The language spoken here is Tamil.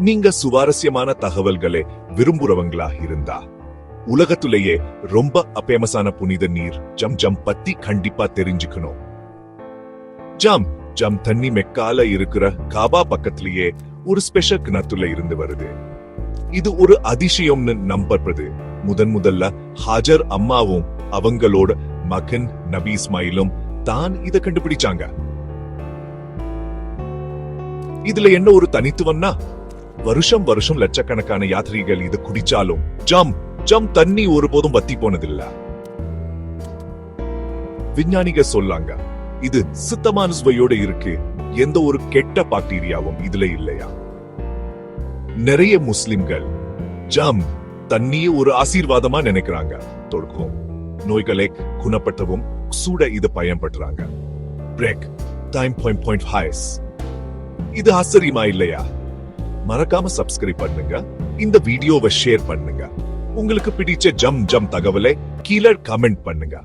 நீங்க சுவாரஸ்யமான தகவல்களை விரும்புறவங்களா இருந்தா. உலகத்திலேயே ரொம்ப அபேமஸான புனித நீர் ஜம் ஜம் பத்தி கண்டிப்பா தெரிஞ்சுக்கணும். ஜம் ஜம் தண்ணி மெக்கால இருக்கிற காபா பக்கத்திலேயே ஒரு ஸ்பெஷல் கிணத்துல இருந்து வருது. இது ஒரு அதிசயம்னு நம்பப்படுது. முதன் முதல்ல ஹாஜர் அம்மாவும் அவங்களோட மகன் நபி இஸ்மாயிலும் தான் இதை கண்டுபிடிச்சாங்க. இதுல என்ன ஒரு தனித்துவம்னா வருஷம் வருஷம் லட்சக்கணக்கான யாத்ரீகள் இது குடிச்சாலும் ஜம் ஜம் தண்ணி ஒருபோதும் வத்தி போனதில்ல. விஞ்ஞானிக சொல்லாங்க இது சுத்தமான சுவையோட இருக்கு எந்த ஒரு கெட்ட பாக்டீரியாவும் இதுல இல்லையா? நிறைய முஸ்லிம்கள் ஜம் தண்ணியை ஒரு ஆசீர்வாதமா நினைக்கிறாங்க. தொடுக்கும் நோய்களை குணப்பட்டவும் சூட இது பயன்படுறாங்க பிரேக் டைம் பாயிண்ட் பாயிண்ட் ஹாய்ஸ் இது ஆச்சரியமா இல்லையா? மறக்காம சப்ஸ்கிரைப் பண்ணுங்க. இந்த வீடியோவை ஷேர் பண்ணுங்க. உங்களுக்கு பிடிச்ச ஜம் ஜம் தகவலை கீழே கமெண்ட் பண்ணுங்க.